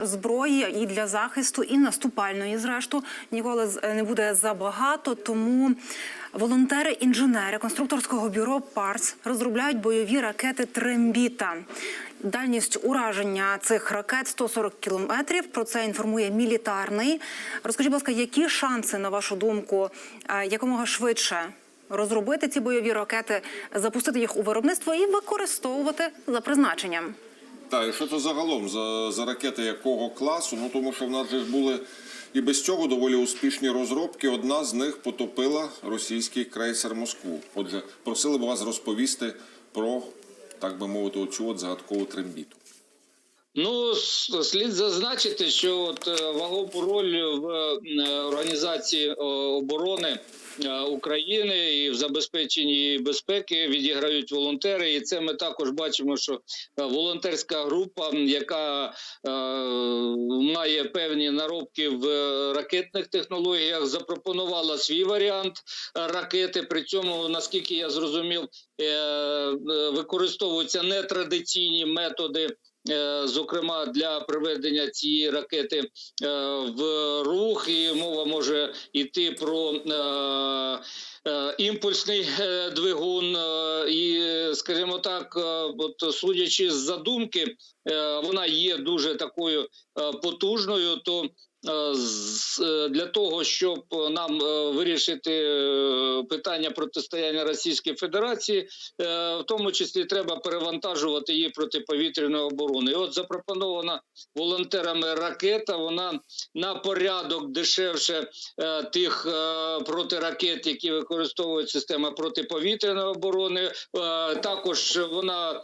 Зброї і для захисту, і наступальної, зрештою, ніколи з- не буде забагато. Тому волонтери-інженери конструкторського бюро ПАРС розробляють бойові ракети Трембіта. Дальність ураження цих ракет 140 кілометрів. Про це інформує мілітарний. Розкажіть, будь ласка, які шанси, на вашу думку, е, якомога швидше розробити ці бойові ракети, запустити їх у виробництво і використовувати за призначенням? Так, і що це загалом за, за ракети якого класу? Ну тому що в нас же ж були і без цього доволі успішні розробки. Одна з них потопила російський крейсер Москву. Отже, просили б вас розповісти про, так би мовити, оцю от загадкову трембіту. Ну, слід зазначити, що от е, вагому роль в е, організації е, оборони України і в забезпеченні безпеки відіграють волонтери. І це ми також бачимо, що е, волонтерська група, яка е, має певні наробки в е, ракетних технологіях, запропонувала свій варіант е, ракети. При цьому, наскільки я зрозумів, е, е, використовуються нетрадиційні методи. Е, Зокрема, для приведення цієї ракети е, в рух, і мова може йти про е, імпульсний двигун, і, скажімо так, от судячи з задумки, вона є дуже такою потужною. То для того, щоб нам е, вирішити е, питання протистояння Російської Федерації, е, в тому числі треба перевантажувати її протиповітряної оборони. І от запропонована волонтерами ракета. Вона на порядок дешевше е, тих е, протиракет, які використовують система протиповітряної оборони. Е, також вона е,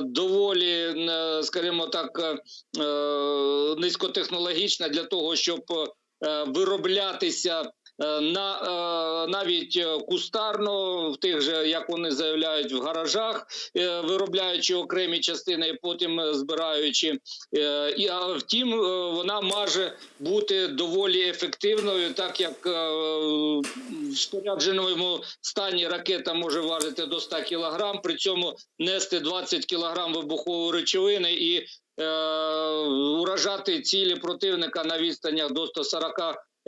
доволі, е, скажімо так, е, низькотехнологічна для того, щоб е, вироблятися е, на е, навіть кустарно, в тих же, як вони заявляють, в гаражах, виробляючи окремі частини, і потім збираючи. І а втім, вона може бути доволі ефективною, так як в спорядженому стані ракета може важити до 100 кг, при цьому нести 20 кг вибухової речовини і уражати цілі противника на відстанях до 140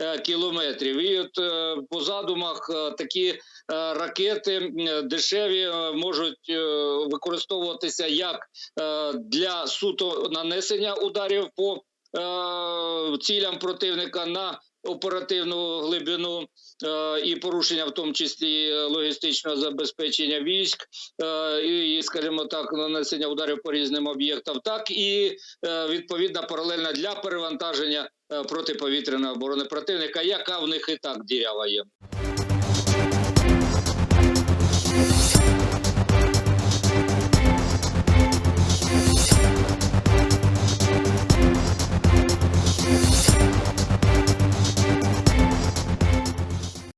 е, кілометрів. І от е, по задумах е, такі е, ракети дешеві е, можуть е, використовуватися як е, для суто нанесення ударів по е, цілям противника на оперативну глибину е, і порушення, в тому числі логістичного забезпечення військ, е, і, скажімо так, нанесення ударів по різним об'єктам, так і е, відповідна паралельна для перевантаження протиповітряної оборони противника, яка в них і так дірява є.